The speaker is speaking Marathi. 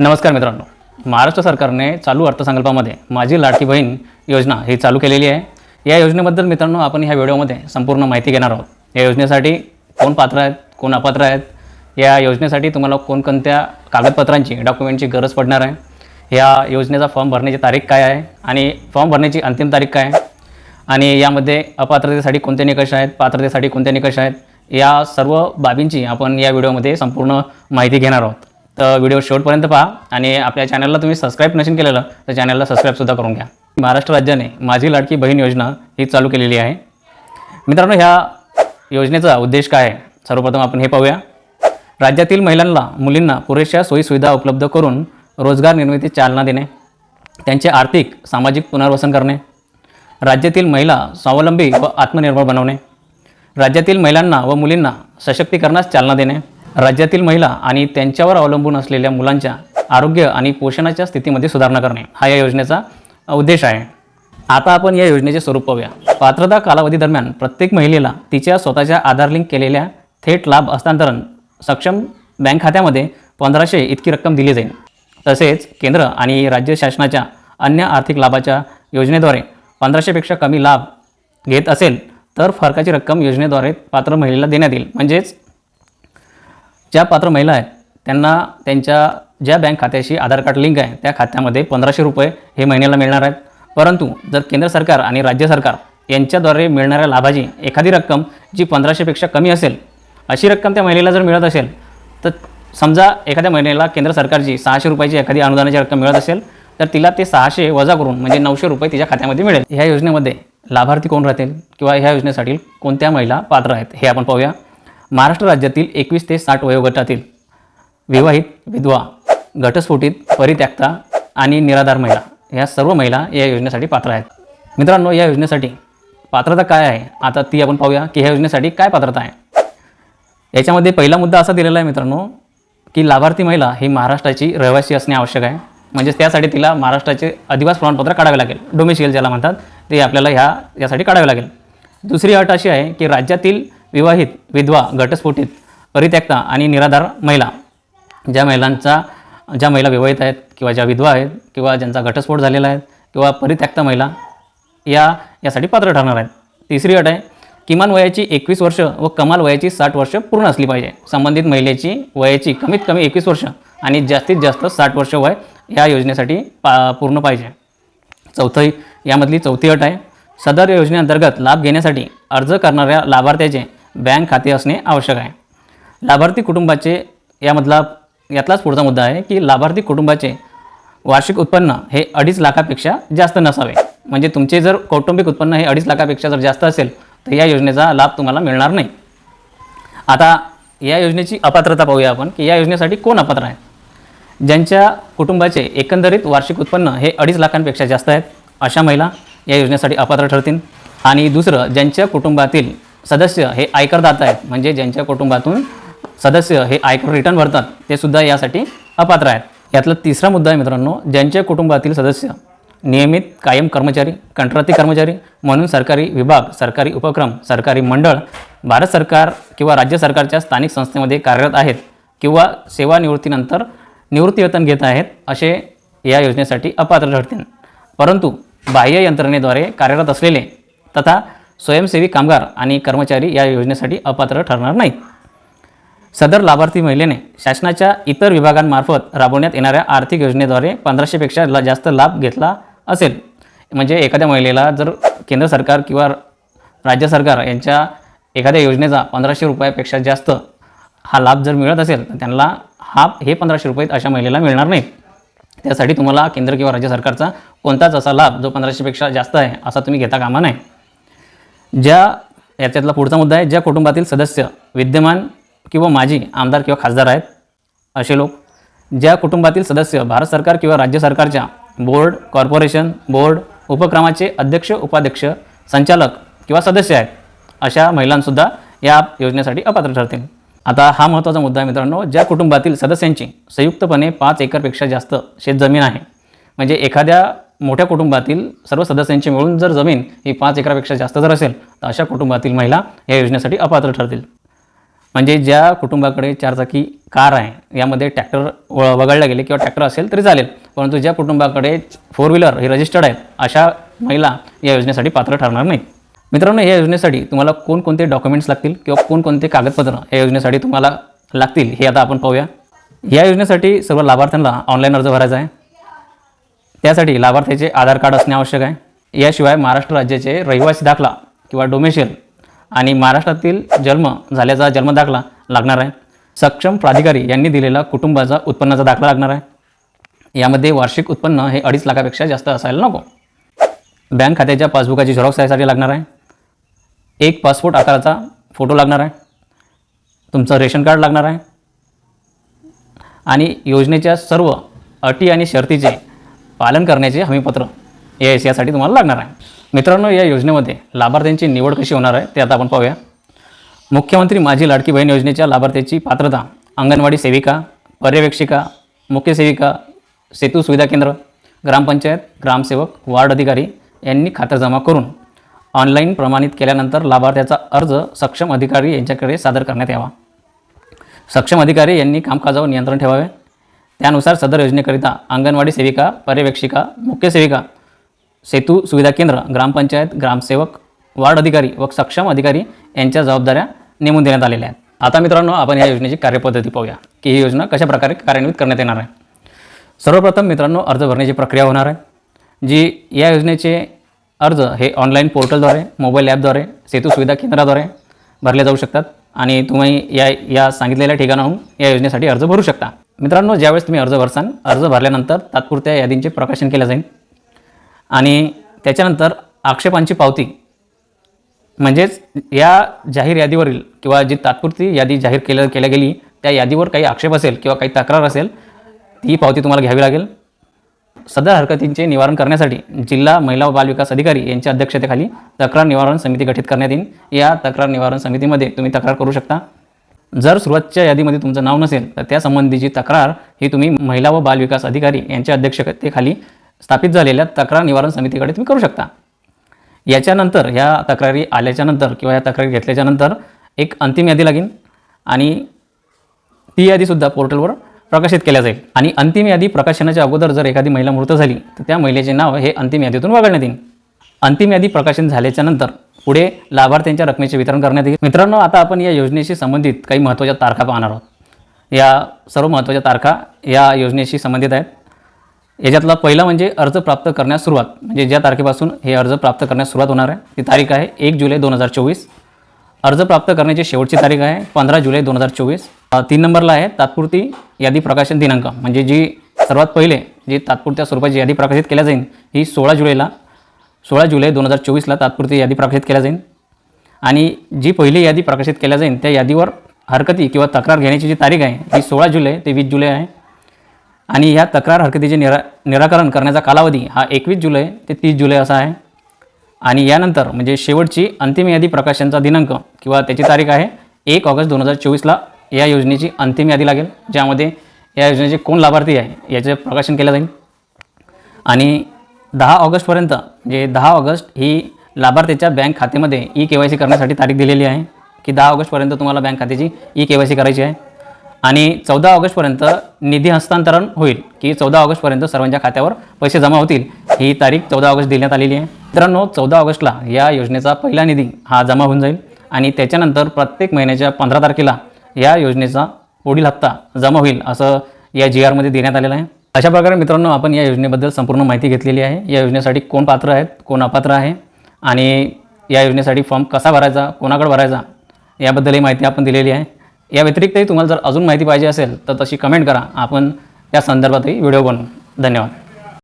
नमस्कार मित्रांनो. महाराष्ट्र सरकारने चालू अर्थसंकल्पामध्ये माझी लाडकी बहीण योजना ही चालू केलेली आहे. या योजनेबद्दल मित्रांनो आपण ह्या व्हिडिओमध्ये संपूर्ण माहिती घेणार आहोत. या योजनेसाठी कोण पात्र आहेत कोण अपात्र आहेत? या योजनेसाठी तुम्हाला कोणकोणत्या कागदपत्रांची डॉक्युमेंटची गरज पडणार आहे? या योजनेचा फॉर्म भरण्याची तारीख काय आहे आणि फॉर्म भरण्याची अंतिम तारीख काय आहे? आणि यामध्ये अपात्रतेसाठी कोणते निकष आहेत पात्रतेसाठी कोणते निकष आहेत? या सर्व बाबींची आपण या व्हिडिओमध्ये संपूर्ण माहिती घेणार आहोत. तर व्हिडिओ शेवटपर्यंत पहा आणि आपल्या चॅनलला तुम्ही सबस्क्राईब नसेल केलेलं तर चॅनलला सबस्क्राईबसुद्धा करून घ्या. महाराष्ट्र राज्याने माझी लाडकी बहीण योजना ही चालू केलेली आहे. मित्रांनो ह्या योजनेचा उद्देश काय आहे? सर्वप्रथम आपण हे पाहूया. राज्यातील महिलांना मुलींना पुरेशा सोयीसुविधा उपलब्ध करून रोजगार निर्मितीस चालना देणे त्यांचे आर्थिक सामाजिक पुनर्वसन करणे राज्यातील महिला स्वावलंबी व आत्मनिर्भर बनवणे राज्यातील महिलांना व मुलींना सशक्तीकरणास चालना देणे राज्यातील महिला आणि त्यांच्यावर अवलंबून असलेल्या मुलांच्या आरोग्य आणि पोषणाच्या स्थितीमध्ये सुधारणा करणे हा या योजनेचा उद्देश आहे. आता आपण या योजनेचे स्वरूप पाहूया. पात्रता कालावधी दरम्यान प्रत्येक महिलेला तिच्या स्वतःच्या आधार लिंक केलेल्या थेट लाभ हस्तांतरण सक्षम बँक खात्यामध्ये पंधराशे इतकी रक्कम दिली जाईल. तसेच केंद्र आणि राज्य शासनाच्या अन्य आर्थिक लाभाच्या योजनेद्वारे पंधराशेपेक्षा कमी लाभ घेत असेल तर फरकाची रक्कम योजनेद्वारे पात्र महिलेला देण्यात येईल. म्हणजेच ज्या पात्र महिला आहेत त्यांना त्यांच्या ज्या बँक खात्याशी आधार कार्ड लिंक आहे त्या खात्यामध्ये पंधराशे रुपये हे महिन्याला मिळणार आहेत. परंतु जर केंद्र सरकार आणि राज्य सरकार यांच्याद्वारे मिळणाऱ्या लाभाची एखादी रक्कम जी पंधराशेपेक्षा कमी असेल अशी रक्कम त्या महिलेला जर मिळत असेल तर समजा एखाद्या महिलेला केंद्र सरकारची सहाशे रुपयाची एखादी अनुदानाची रक्कम मिळत असेल तर तिला ते सहाशे वजा करून म्हणजे नऊशे रुपये तिच्या खात्यामध्ये मिळेल. ह्या योजनेमध्ये लाभार्थी कोण राहतील किंवा ह्या योजनेसाठी कोणत्या महिला पात्र आहेत हे आपण पाहूया. महाराष्ट्र राज्यातील एकवीस ते साठ वयोगटातील विवाहित विधवा घटस्फोटित परित्याक्ता आणि निराधार महिला ह्या सर्व महिला या योजनेसाठी पात्र आहेत. मित्रांनो या योजनेसाठी पात्रता काय आहे? आता ती आपण पाहूया की ह्या योजनेसाठी काय पात्रता आहे. याच्यामध्ये पहिला मुद्दा असा दिलेला आहे मित्रांनो की लाभार्थी महिला ही महाराष्ट्राची रहिवासी असणे आवश्यक आहे. म्हणजेच त्यासाठी तिला महाराष्ट्राचे अधिवास प्रमाणपत्र काढावे लागेल. डोमेशियल ज्याला म्हणतात ते आपल्याला ह्या यासाठी काढावे लागेल. दुसरी अट अशी आहे की राज्यातील विवाहित विधवा घटस्फोटित परित्यक्ता आणि निराधार महिला. ज्या महिलांचा ज्या महिला विवाहित आहेत किंवा ज्या विधवा आहेत किंवा ज्यांचा घटस्फोट झालेला आहे किंवा परित्यक्ता महिला या यासाठी पात्र ठरणार आहेत. तिसरी अट आहे किमान वयाची एकवीस वर्ष व कमाल वयाची साठ वर्ष पूर्ण असली पाहिजे. संबंधित महिलेची वयाची कमीत कमी एकवीस वर्ष आणि जास्तीत जास्त साठ वर्ष वय या योजनेसाठी पा पूर्ण पाहिजे. चौथी यामधली चौथी अट आहे सदर योजनेअंतर्गत लाभ घेण्यासाठी अर्ज करणाऱ्या लाभार्थ्याचे बँक खाते असणे आवश्यक आहे. लाभार्थी कुटुंबाचे यामधला यातलाच पुढचा मुद्दा आहे की लाभार्थी कुटुंबाचे वार्षिक उत्पन्न हे अडीच लाखापेक्षा जास्त नसावे. म्हणजे तुमचे जर कौटुंबिक उत्पन्न हे अडीच लाखापेक्षा जर जास्त असेल तर या योजनेचा लाभ तुम्हाला मिळणार नाही. आता या योजनेची अपात्रता पाहूया आपण की या योजनेसाठी कोण अपात्र आहे? ज्यांच्या कुटुंबाचे एकंदरीत वार्षिक उत्पन्न हे अडीच लाखांपेक्षा जास्त आहेत अशा महिला या योजनेसाठी अपात्र ठरतील. आणि दुसरं ज्यांच्या कुटुंबातील सदस्य हे आयकरदाता आहेत म्हणजे ज्यांच्या कुटुंबातून सदस्य हे आयकर रिटर्न भरतात ते सुद्धा यासाठी अपात्र आहेत. यातला तिसरा मुद्दा आहे मित्रांनो ज्यांच्या कुटुंबातील सदस्य नियमित कायम कर्मचारी कंत्राटी कर्मचारी म्हणून सरकारी विभाग सरकारी उपक्रम सरकारी मंडळ भारत सरकार किंवा राज्य सरकारच्या स्थानिक संस्थेमध्ये कार्यरत आहेत किंवा सेवानिवृत्तीनंतर निवृत्तीवेतन घेत आहेत असे या योजनेसाठी अपात्र ठरतील. परंतु बाह्य यंत्रणेद्वारे कार्यरत असलेले तथा स्वयंसेवी कामगार आणि कर्मचारी या योजनेसाठी अपात्र ठरणार नाहीत. सदर लाभार्थी महिलेने शासनाच्या इतर विभागांमार्फत राबवण्यात येणाऱ्या आर्थिक योजनेद्वारे पंधराशेपेक्षा ला जास्त लाभ घेतला असेल. म्हणजे एखाद्या महिलेला जर केंद्र सरकार किंवा राज्य सरकार यांच्या एखाद्या योजनेचा पंधराशे रुपयापेक्षा जास्त हा लाभ जर मिळत असेल तर त्यांना हा हे पंधराशे रुपये अशा महिलेला मिळणार नाही त्यासाठी तुम्हाला केंद्र किंवा राज्य सरकारचा कोणताच असा लाभ जो पंधराशेपेक्षा जास्त आहे असा तुम्ही घेता कामा नाही ज्या याच्यातला पुढचा मुद्दा आहे ज्या कुटुंबातील सदस्य विद्यमान किंवा माजी आमदार किंवा खासदार आहेत असे लोक ज्या कुटुंबातील सदस्य भारत सरकार किंवा राज्य सरकारच्या बोर्ड कॉर्पोरेशन बोर्ड उपक्रमाचे अध्यक्ष उपाध्यक्ष संचालक किंवा सदस्य आहेत अशा महिलांसुद्धा या योजनेसाठी अपात्र ठरतील. आता हा महत्त्वाचा मुद्दा आहे मित्रांनो ज्या कुटुंबातील सदस्यांची संयुक्तपणे पाच एकरपेक्षा जास्त शेतजमीन आहे म्हणजे एखाद्या मोठ्या कुटुंबातील सर्व सदस्यांची मिळून जर जमीन ही पाच एकरापेक्षा जास्त जर असेल तर अशा कुटुंबातील महिला या योजनेसाठी अपात्र ठरतील. म्हणजे ज्या कुटुंबाकडे चारचाकी कार आहे यामध्ये ट्रॅक्टर व गेले किंवा ट्रॅक्टर असेल तरी चालेल परंतु ज्या कुटुंबाकडे फोर व्हीलर हे रजिस्टर्ड आहेत अशा महिला या योजनेसाठी पात्र ठरणार नाही मित्रांनो या योजनेसाठी तुम्हाला कोणकोणते डॉक्युमेंट्स लागतील किंवा कोणकोणते कागदपत्र या योजनेसाठी तुम्हाला लागतील हे आता आपण पाहूया. या योजनेसाठी सर्व लाभार्थ्यांना ऑनलाईन अर्ज भरायचा आहे. त्यासाठी लाभार्थ्याचे आधार कार्ड असणे आवश्यक आहे. याशिवाय महाराष्ट्र राज्याचे रहिवासी दाखला किंवा डोमेशियल आणि महाराष्ट्रातील जन्म झाल्याचा जन्मदाखला लागणार आहे. सक्षम प्राधिकारी यांनी दिलेला कुटुंबाचा उत्पन्नाचा दाखला लागणार आहे. यामध्ये वार्षिक उत्पन्न हे अडीच लाखापेक्षा जास्त असायला नको. बँक खात्याच्या पासबुकाची झेरॉक्स यासाठी लागणार आहे. एक पासपोर्ट आकाराचा फोटो लागणार आहे. तुमचं रेशन कार्ड लागणार आहे. आणि योजनेच्या सर्व अटी आणि शर्तीचे पालन करण्याचे हमीपत्र या एस यासाठी तुम्हाला लागणार आहे. मित्रांनो या योजनेमध्ये लाभार्थ्यांची निवड कशी होणार आहे ते आता आपण पाहूया. मुख्यमंत्री माझी लाडकी बहीण योजनेच्या लाभार्थ्याची पात्रता अंगणवाडी सेविका पर्यवेक्षिका मुख्य सेविका सेतू सुविधा केंद्र ग्रामपंचायत ग्रामसेवक वार्ड अधिकारी यांनी खातरजमा करून ऑनलाईन प्रमाणित केल्यानंतर लाभार्थ्याचा अर्ज सक्षम अधिकारी यांच्याकडे सादर करण्यात यावा. सक्षम अधिकारी यांनी कामकाजावर नियंत्रण ठेवावे. त्यानुसार सदर योजनेकरिता अंगणवाडी सेविका पर्यवेक्षिका मुख्य सेविका सेतू सुविधा केंद्र ग्रामपंचायत ग्रामसेवक वार्ड अधिकारी व सक्षम अधिकारी यांच्या जबाबदाऱ्या नेमून देण्यात आलेल्या आहेत. आता मित्रांनो आपण या योजनेची कार्यपद्धती पाहूया की ही योजना कशा प्रकारे कार्यान्वित करण्यात येणार आहे. सर्वप्रथम मित्रांनो अर्ज भरण्याची प्रक्रिया होणार आहे जी या योजनेचे अर्ज हे ऑनलाईन पोर्टलद्वारे मोबाईल ॲपद्वारे सेतू सुविधा केंद्राद्वारे भरले जाऊ शकतात आणि तुम्ही या या सांगितलेल्या ठिकाणाहून या योजनेसाठी अर्ज भरू शकता. मित्रांनो ज्यावेळेस तुम्ही अर्ज भरसाल अर्ज भरल्यानंतर तात्पुरत्या यादींचे प्रकाशन केलं जाईल. आणि त्याच्यानंतर आक्षेपांची पावती म्हणजेच या जाहीर यादीवरील किंवा जी तात्पुरती यादी जाहीर केल्या केल्या गेली त्या यादीवर काही आक्षेप असेल किंवा काही तक्रार असेल ती पावती तुम्हाला घ्यावी लागेल. सदर हरकतींचे निवारण करण्यासाठी जिल्हा महिला व बालविकास अधिकारी यांच्या अध्यक्षतेखाली तक्रार निवारण समिती गठीत करण्यात येईल. या तक्रार निवारण समितीमध्ये तुम्ही तक्रार करू शकता. जर सुरुवातच्या यादीमध्ये तुमचं नाव नसेल तर त्या संबंधीची तक्रार ही तुम्ही महिला व बालविकास अधिकारी यांच्या अध्यक्षतेखाली स्थापित झालेल्या तक्रार निवारण समितीकडे तुम्ही करू शकता. याच्यानंतर ह्या तक्रारी आल्याच्यानंतर किंवा या तक्रारी घेतल्याच्यानंतर एक अंतिम यादी लागेल आणि ती यादीसुद्धा पोर्टलवर प्रकाशित केल्या जाईल. आणि अंतिम यादी प्रकाशनाच्या अगोदर जर एखादी महिला मृत झाली तर त्या महिलेचे नाव हे अंतिम यादीतून वगळण्यात येईल. अंतिम यादी प्रकाशन झाल्याच्यानंतर पुढे लाभार्थ्यांच्या रकमेचे वितरण करण्यात येईल. मित्रांनो आता आपण या योजनेशी संबंधित काही महत्त्वाच्या तारखा पाहणार आहोत. या सर्व महत्त्वाच्या तारखा या योजनेशी संबंधित आहेत. याच्यातला पहिला म्हणजे अर्ज प्राप्त करण्यास सुरुवात. म्हणजे ज्या तारखेपासून हे अर्ज प्राप्त करण्यास सुरुवात होणार आहे ती तारीख आहे एक जुलै दोन हजार चोवीस. अर्ज प्राप्त करण्याची शेवटची तारीख आहे पंधरा जुलै दोन हजार चोवीस. तीन नंबरला आहे तात्पुरती यादी प्रकाशन दिनांक. म्हणजे जी सर्वात पहिले जी तात्पुरत्या स्वरूपाची यादी प्रकाशित केल्या जाईल ही सोळा जुलैला सोळा जुलै दोन हजार चोवीसला तात्पुरती यादी प्रकाशित केल्या जाईल. आणि जी पहिली यादी प्रकाशित केल्या जाईल त्या यादीवर हरकती किंवा तक्रार घेण्याची जी तारीख आहे ही सोळा जुलै ते वीस जुलै आहे. आणि ह्या तक्रार हरकतीचे निरा निराकरण करण्याचा कालावधी हा एकवीस जुलै ते तीस जुलै असा आहे. आणि यानंतर म्हणजे शेवटची अंतिम यादी प्रकाशनचा दिनांक किंवा त्याची तारीख आहे एक ऑगस्ट दोन हजार चोवीसला या योजनेची अंतिम यादी लागेल ज्यामध्ये या योजनेचे कोण लाभार्थी आहे याचे प्रकाशन केलं जाईल. आणि दहा ऑगस्टपर्यंत म्हणजे दहा ऑगस्ट ही लाभार्थीच्या बँक खात्यामध्ये ई के वाय सी करण्यासाठी तारीख दिलेली आहे की दहा ऑगस्टपर्यंत तुम्हाला बँक खात्याची ई के वाय सी करायची आहे. आणि चौदा ऑगस्टपर्यंत निधी हस्तांतरण होईल की चौदा ऑगस्टपर्यंत सर्वांच्या खात्यावर पैसे जमा होतील ही तारीख चौदा ऑगस्ट देण्यात आलेली आहे. मित्रांनो चौदा ऑगस्टला या योजनेचा पहिला निधी हा जमा होऊन जाईल. आणि त्याच्यानंतर प्रत्येक महिन्याच्या पंधरा तारखेला या योजनेचा पुढील हप्ता जमा होईल असं या जी आरमध्ये देण्यात आलेलं आहे. अशा प्रकारे मित्रांनो आपण या योजनेबद्दल संपूर्ण माहिती घेतलेली आहे. या योजनेसाठी कोण पात्र आहेत कोण अपात्र आहे आणि या योजनेसाठी फॉर्म कसा भरायचा कोणाकडे भरायचा याबद्दलही माहिती आपण दिलेली आहे. या व्यतिरिक्तही तुम्हाला जर अजून माहिती पाहिजे असेल तर तशी कमेंट करा. आपण त्या संदर्भातही व्हिडिओ बनवू. धन्यवाद.